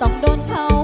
ต้องโดนเขา